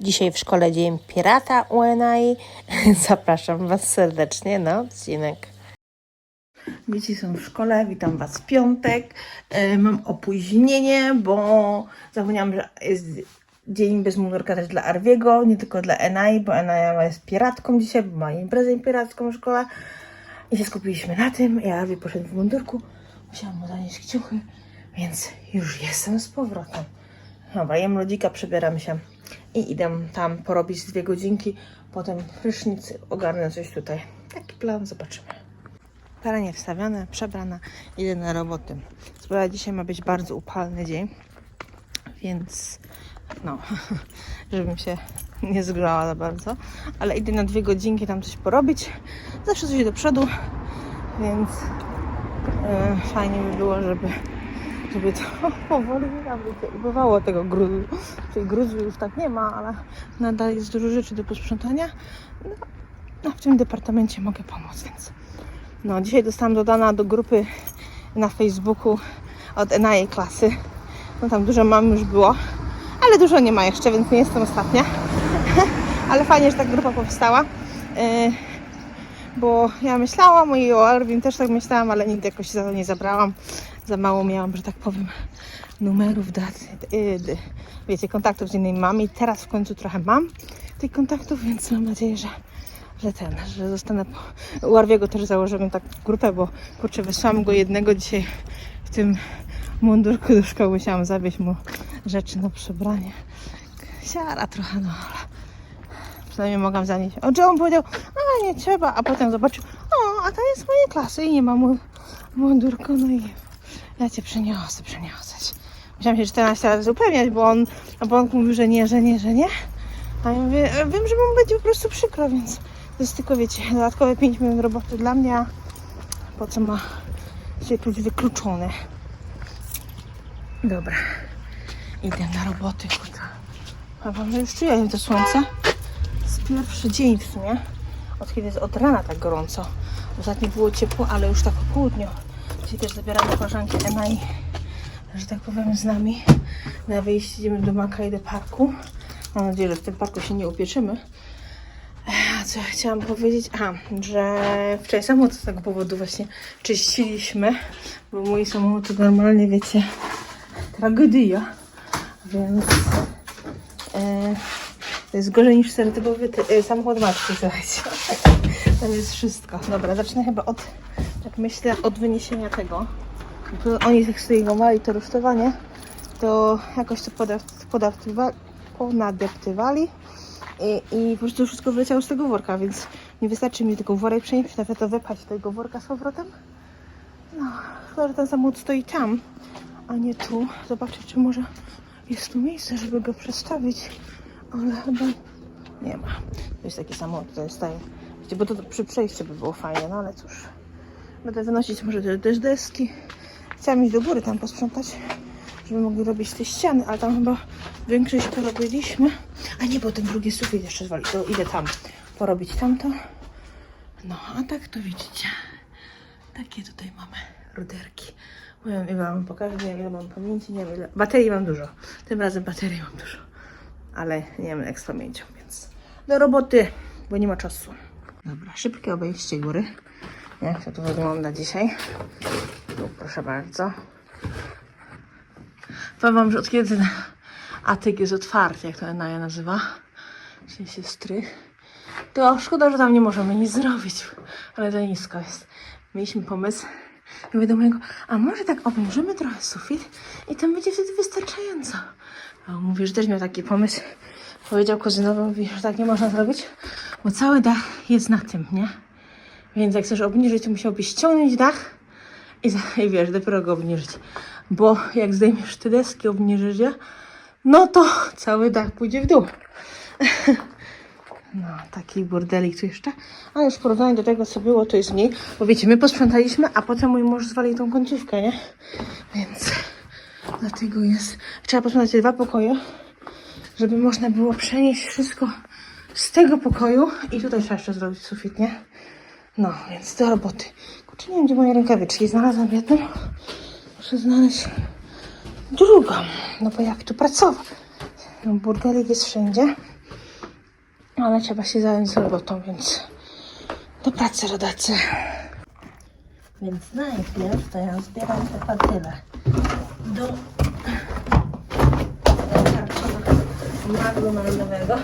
Dzisiaj w szkole Dzień Pirata UNAI. Zapraszam Was serdecznie na odcinek. Dzieci są w szkole, witam Was w piątek. E, mam opóźnienie, bo zapomniałam, że jest dzień bez mundurka też dla Arwiego, nie tylko dla Enai, bo Enaja jest piratką dzisiaj, bo ma imprezę piracką w szkole. I się skupiliśmy na tym. Ja Arwi poszedł w mundurku, musiałam mu zanieść kciuchy, więc już jestem z powrotem. Dobra, jem lodzika, przebieram się i idę tam porobić dwie godzinki, potem prysznic, ogarnę coś tutaj. Taki plan, zobaczymy. Parenie wstawione, przebrana, idę na roboty. Sprawa dzisiaj ma być bardzo upalny dzień, więc no, żebym się nie zgrała za bardzo, ale idę na dwie godzinki tam coś porobić. Zawsze coś do przodu, więc e, fajnie by było, żeby, żeby to powoli wywołało tego gruzu. Tej gruzu już tak nie ma, ale nadal jest dużo rzeczy do posprzątania. No, no w tym departamencie mogę pomóc, więc no, dzisiaj dostałam dodana do grupy na Facebooku od Enai klasy. No tam dużo mam już było, ale dużo nie ma jeszcze, więc nie jestem ostatnia. ale fajnie, że ta grupa powstała. Yy, bo ja myślałam i o Arwin też tak myślałam, ale nigdy jakoś się za to nie zabrałam. Za mało miałam, że tak powiem, numerów, dat, yy, wiecie, kontaktów z innymi mamami. Teraz w końcu trochę mam tych kontaktów, więc mam nadzieję, że że ten, że zostanę po... U Arwiego też założymy taką grupę, bo kurczę, wysłałam go jednego dzisiaj w tym mundurku do szkoły. Musiałam zawieźć mu rzeczy na przebranie. Siara trochę, no ale przynajmniej mogłam zanieść. O, że on powiedział, a nie trzeba, a potem zobaczył, o, a to jest mojej klasy i nie ma mu mundurku, no i ja cię przeniosę, przeniosę. Musiałam się 14 razy upewniać, bo on, bo on mówił, że nie, że nie, że nie. A ja mówię, "E, wiem, że mu będzie po prostu przykro, więc to jest tylko, wiecie, dodatkowe 5 minut roboty dla mnie, a po co ma się czuć wykluczony. Dobra, idę na roboty, kurde. A wam już czuję to słońce. Jest pierwszy dzień w sumie, od kiedy jest od rana tak gorąco. Ostatnio było ciepło, ale już tak po południu. Dzisiaj też zabieramy koleżankę Emaj, że tak powiem, z nami na wyjście. Idziemy do Maka i do parku. Mam nadzieję, że w tym parku się nie upieczymy. A co ja chciałam powiedzieć? A, że wczoraj samochód z tego powodu właśnie czyściliśmy, bo mój samochód to normalnie, wiecie, tragedia, więc e, to jest gorzej niż stereotypowy ty- e, samochód matki, słuchajcie. Tam jest wszystko. Dobra, zacznę chyba od, tak myślę, od wyniesienia tego. Bo Oni mali to rusztowanie, to jakoś to ponadeptywali i, i po prostu wszystko wyleciało z tego worka, więc nie wystarczy mi tylko worek przenieść, nawet to wypchać z tego worka z powrotem. No, chyba, że ten samochód stoi tam, a nie tu. Zobaczyć, czy może jest tu miejsce, żeby go przestawić, ale chyba nie ma. To jest taki samochód, tutaj staje. Bo to przy przejściu by było fajnie, no ale cóż. Będę wynosić może te- też deski. Chciałam iść do góry tam posprzątać, żeby mogli robić te ściany, ale tam chyba większość porobiliśmy. A nie, bo ten drugi sufit jeszcze zwali, to idę tam porobić tamto. No, a tak to widzicie. Takie tutaj mamy ruderki. Powiem, ile wam pokażę, nie wiem ile mam pamięci, nie wiem ile. Baterii mam dużo. Tym razem baterii mam dużo. Ale nie mam jak z pamięcią, więc do roboty, bo nie ma czasu. Dobra, szybkie obejście góry. Jak to tu wygląda dzisiaj? Tu, proszę bardzo. Powiem wam, że od kiedy atyk jest otwarty, jak to Enaja nazywa, czyli się strych, to szkoda, że tam nie możemy nic zrobić, ale to nisko jest. Mieliśmy pomysł, mówię do mojego, a może tak obniżymy trochę sufit i tam będzie wtedy wystarczająco. A on mówi, że też miał taki pomysł. Powiedział kuzynowi, mówi, że tak nie można zrobić, bo cały dach jest na tym, nie? Więc jak chcesz obniżyć, to musiałbyś ściągnąć dach i, i wiesz, dopiero go obniżyć. Bo jak zdejmiesz te deski, obniżysz je, no to cały dach pójdzie w dół. No, taki burdelik tu jeszcze. A już w porównaniu do tego, co było, to jest mniej. Bo wiecie, my posprzątaliśmy, a potem mój mąż zwalił tą końcówkę, nie? Więc dlatego jest... Trzeba posprzątać te dwa pokoje, żeby można było przenieść wszystko z tego pokoju i tutaj trzeba jeszcze zrobić sufit, nie? No, więc do roboty. Kurczę, nie wiem, gdzie moje rękawiczki. Znalazłam jedną. Muszę znaleźć drugą. No bo jak tu pracować? No, burdelik jest wszędzie. Ale trzeba się zająć z robotą, więc do pracy, rodacy. Więc najpierw to ja zbieram te patyle do maglu malinowego.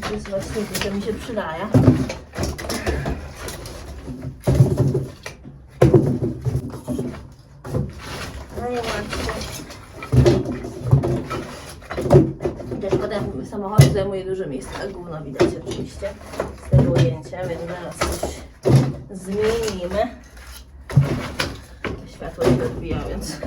To jest właśnie to mi się przydaje. No i łatwo. Też potem samochód zajmuje dużo miejsca, a gówno widać oczywiście z tego ujęcia, więc zaraz coś zmienimy. Światło się odbija, więc...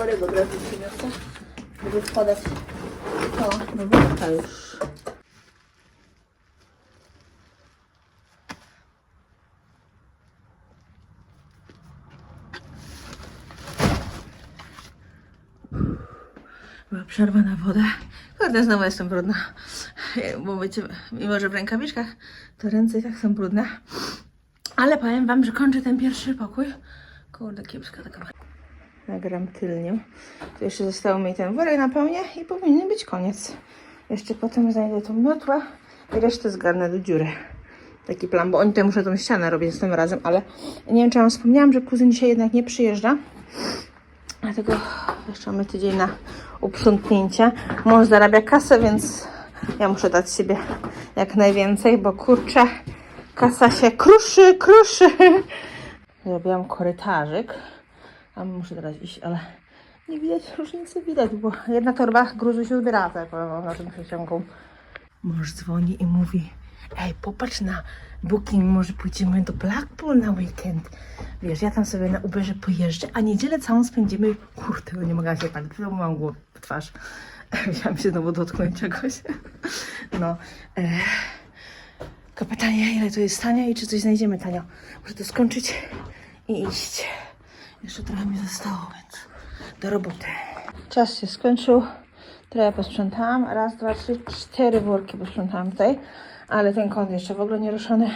Worek od razu przyniosę, wkładać to worka już. Była przerwa na wodę. Kurde, znowu jestem brudna. Bo wiecie, mimo że w rękawiczkach, to ręce i tak są brudne. Ale powiem wam, że kończę ten pierwszy pokój. Kurde, kiepska taka nagram tylnią. Tu jeszcze zostało mi ten worek na pełnię i powinien być koniec. Jeszcze potem znajdę tą miotłę i resztę zgarnę do dziury. Taki plan, bo oni tutaj muszą tą ścianę robić z tym razem, ale nie wiem, czy wam wspomniałam, że kuzyn dzisiaj jednak nie przyjeżdża. Dlatego jeszcze mamy tydzień na uprzątnięcie. Mąż zarabia kasę, więc ja muszę dać siebie jak najwięcej, bo kurczę, kasa się kruszy, kruszy. Zrobiłam korytarzyk. A muszę teraz iść, ale nie widać różnicy, widać, bo jedna torba gruzu się zbiera, tak na tym przeciągu. Mąż dzwoni i mówi, ej, popatrz na booking, może pójdziemy do Blackpool na weekend. Wiesz, ja tam sobie na Uberze pojeżdżę, a niedzielę całą spędzimy, kurde, nie mogę się palić, bo mam głowę twarz. Musiałam się znowu dotknąć czegoś. No, e, tylko pytanie, ile to jest tanio i czy coś znajdziemy tanio. Muszę to skończyć i iść. Jeszcze trochę mi zostało, więc do roboty. Czas się skończył. Trochę posprzątałam. Raz, dwa, trzy, cztery worki posprzątałam tutaj. Ale ten kąt jeszcze w ogóle nie ruszony.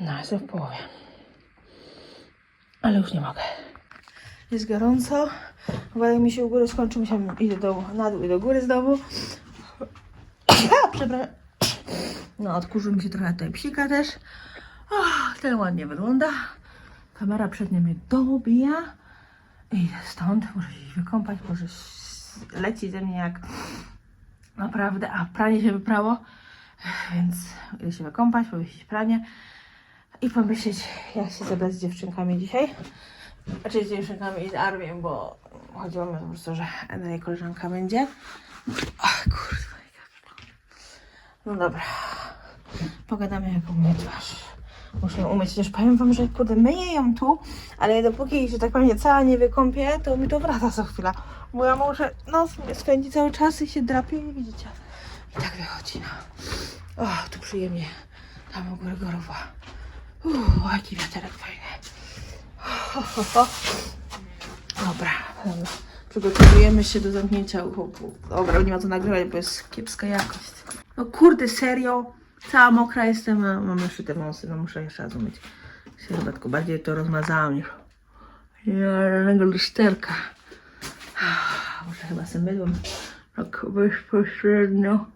No, jestem w połowie. Ale już nie mogę. Jest gorąco. Worek mi się u góry skończył. Musiałam iść do, na dół i do góry znowu. A, przepraszam. No, odkurzył mi się trochę tutaj psika też. O, ten ładnie wygląda. Kamera przednia mnie dobija. I idę stąd. Muszę się wykąpać, może leci ze mnie jak naprawdę. A pranie się wyprało. Więc idę się wykąpać, powiesić pranie i pomyśleć, jak się zebrać z dziewczynkami dzisiaj. Znaczy z dziewczynkami i z armią, bo chodziło mi po prostu, że jedna jej koleżanka będzie. Ach, jaka- No dobra. Pogadamy, jak u mnie twarz. Muszę umyć. Też powiem wam, że kurde, myję ją tu, ale dopóki, że tak powiem, cała nie wykąpię, to mi to wraca co chwila. Bo ja muszę mnie spędzi cały czas i się drapie i widzicie. I tak wychodzi, no. O, tu przyjemnie. Tam u góry gorowa. Uuu, jaki wiaterek fajny. Dobra. Przygotowujemy się do zamknięcia uchopu. Dobra, nie ma co nagrywać, bo jest kiepska jakość. No kurde, serio? Cała mokra jestem, a mam jeszcze te wąsy, no muszę jeszcze raz umyć. Sierbatko, bardziej to rozmazałam niż żadnego lusterka. Muszę chyba sobie mydłem tak bezpośrednio.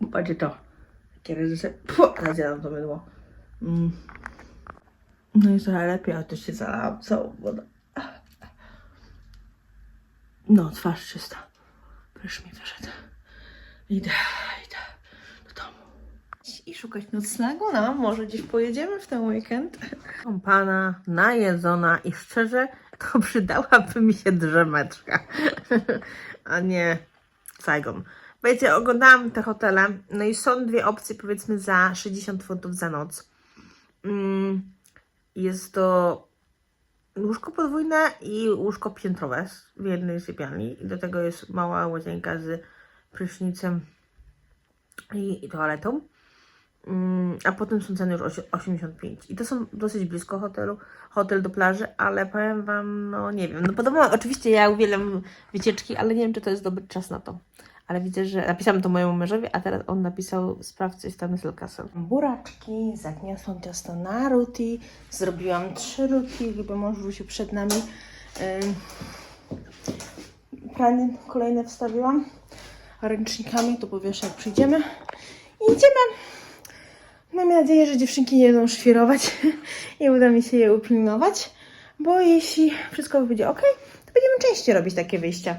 Bardziej to. Kiedy sobie... Ja to mydło. Mm. No jest trochę lepiej, ale też się zalałam całą wodą. No, twarz czysta. Prysz mi wyszedł. Idę, idę do domu. I szukać nocnego, no może gdzieś pojedziemy w ten weekend. Pana, najedzona i szczerze, to przydałaby mi się drzemeczka, a nie Saigon. Wiecie, oglądałam te hotele, no i są dwie opcje, powiedzmy za 60 funtów za noc. Mm, jest to łóżko podwójne i łóżko piętrowe w jednej sypialni. Do tego jest mała łazienka z prysznicem i, i toaletą. Mm, a potem są ceny już osie- 85. I to są dosyć blisko hotelu, hotel do plaży, ale powiem Wam, no nie wiem. No podobno, oczywiście ja uwielbiam wycieczki, ale nie wiem, czy to jest dobry czas na to. Ale widzę, że napisałam to mojemu mężowi, a teraz on napisał sprawdź coś tam z Lucasem. Buraczki, zagniosłam ciasto na ruti, zrobiłam trzy ruti, żeby mąż wrócił przed nami. Ym, Pranie kolejne wstawiłam ręcznikami, to powieszę jak przyjdziemy. I idziemy. Mam nadzieję, że dziewczynki nie będą świrować i uda mi się je upilnować, bo jeśli wszystko będzie ok, to będziemy częściej robić takie wyjścia.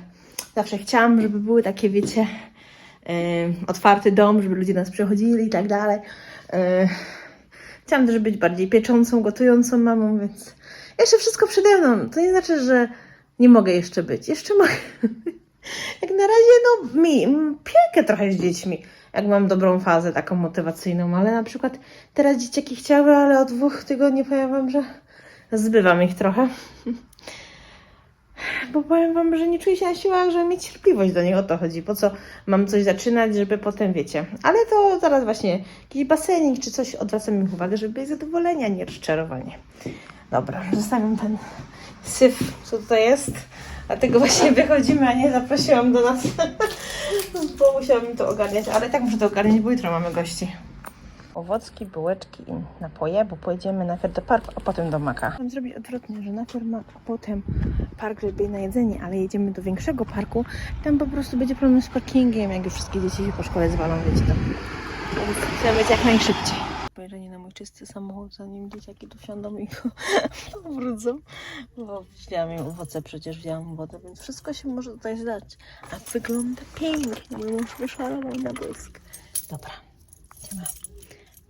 Zawsze chciałam, żeby były takie, wiecie, yy, otwarty dom, żeby ludzie nas przychodzili i tak dalej. Yy, chciałam też być bardziej pieczącą, gotującą mamą, więc jeszcze wszystko przede mną. To nie znaczy, że nie mogę jeszcze być. Jeszcze mogę. Jak na razie, no, mi, m, piekę trochę z dziećmi, jak mam dobrą fazę taką motywacyjną, ale na przykład teraz dzieciaki chciały, ale od dwóch tygodni powiem Wam, że zbywam ich trochę. Bo powiem Wam, że nie czuję się na siłach, żeby mieć cierpliwość do nich, o to chodzi. Po co mam coś zaczynać, żeby potem, wiecie. Ale to zaraz właśnie jakiś basenik czy coś odwracam ich uwagę, żeby byli zadowoleni, a nie rozczarowanie. Dobra, zostawiam ten syf, co tutaj jest. Dlatego właśnie wychodzimy, a nie zaprosiłam do nas, bo musiałam to ogarniać, ale tak muszę to ogarniać, bo jutro mamy gości. Owocki, bułeczki i napoje, bo pojedziemy najpierw do parku, a potem do Maka. Mam zrobić odwrotnie, że najpierw mak, a potem park, żeby na jedzenie, ale jedziemy do większego parku. Tam po prostu będzie problem z parkingiem, jak już wszystkie dzieci się po szkole zwalą, wiecie to. Więc chcemy być jak najszybciej. Spojrzenie na mój czysty samochód, zanim dzieciaki tu wsiądą i go powrócą. Bo wzięłam im owoce, przecież wzięłam wodę, więc wszystko się może tutaj zdać. A wygląda pięknie, mąż wyszarował na błysk. Dobra, idziemy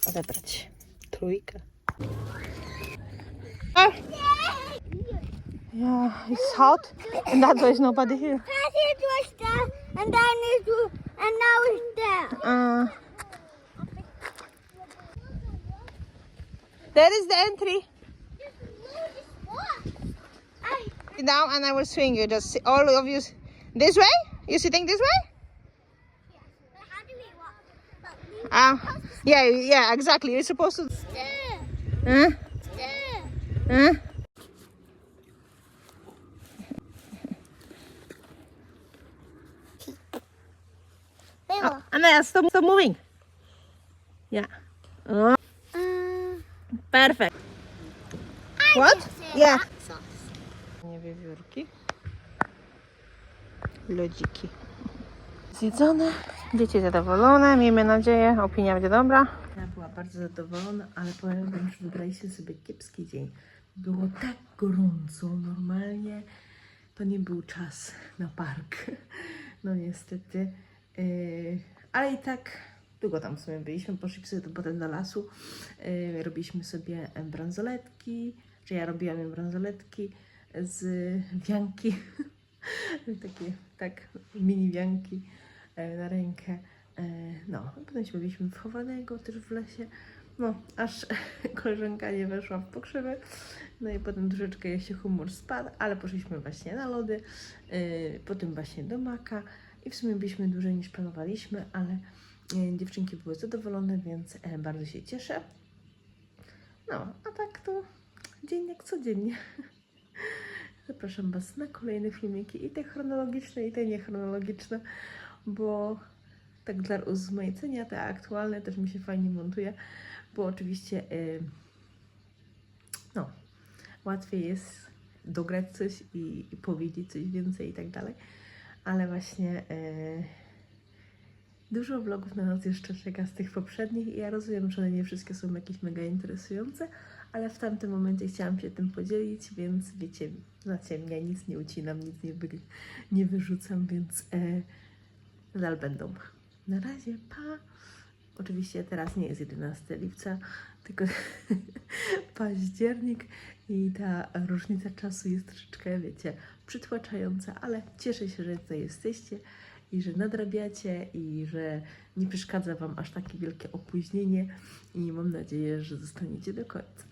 odebrać trójkę. Yeah, it's hot and that there's nobody here. First it was there, and then it was, and now it's there. Uh, there is the entry. I, Sit down and I will swing you. Just all of you this way. You sitting this way? how do we walk? But we Uh, yeah, yeah, exactly. You're supposed to. Huh? Huh? Oh, and then stop, stop moving. Yeah. Oh, Perfect. I What? Yeah. Nie wiewiórki. Lodziki. Zjedzone. Dzieci zadowolone. Miejmy nadzieję, opinia będzie dobra. Ja była bardzo zadowolona, ale powiem wam, że wybraliście sobie kiepski dzień. Było tak gorąco, normalnie to nie był czas na park. No niestety. Yy, ale i tak długo tam w sumie byliśmy. Poszliśmy sobie potem do lasu. Yy, robiliśmy sobie bransoletki, że ja robiłam bransoletki z wianki. Takie, tak, mini wianki e, na rękę. E, No, potem się bawiliśmy w chowanego też w lesie. No, aż koleżanka nie weszła w pokrzywę. No i potem troszeczkę jej się humor spadł, ale poszliśmy właśnie na lody, potem właśnie do Maka i w sumie byliśmy dłużej niż planowaliśmy, ale dziewczynki były zadowolone, więc e, bardzo się cieszę. No, a tak to dzień jak codziennie. Zapraszam Was na kolejne filmiki i te chronologiczne, i te niechronologiczne, bo tak dla uzmojecenia te aktualne też mi się fajnie montuje, bo oczywiście y, no, łatwiej jest dograć coś i, powiedzieć coś więcej i tak dalej, ale właśnie dużo vlogów na nas jeszcze czeka z tych poprzednich i ja rozumiem, że one nie wszystkie są jakieś mega interesujące, ale w tamtym momencie chciałam się tym podzielić, więc wiecie, znacie mnie, nic nie ucinam, nic nie, wy, nie wyrzucam, więc e, nadal będą. Na razie, pa! Oczywiście teraz nie jest 11 lipca, tylko październik i ta różnica czasu jest troszeczkę, wiecie, przytłaczająca, ale cieszę się, że tutaj jesteście i że nadrabiacie i że nie przeszkadza Wam aż takie wielkie opóźnienie i mam nadzieję, że zostaniecie do końca.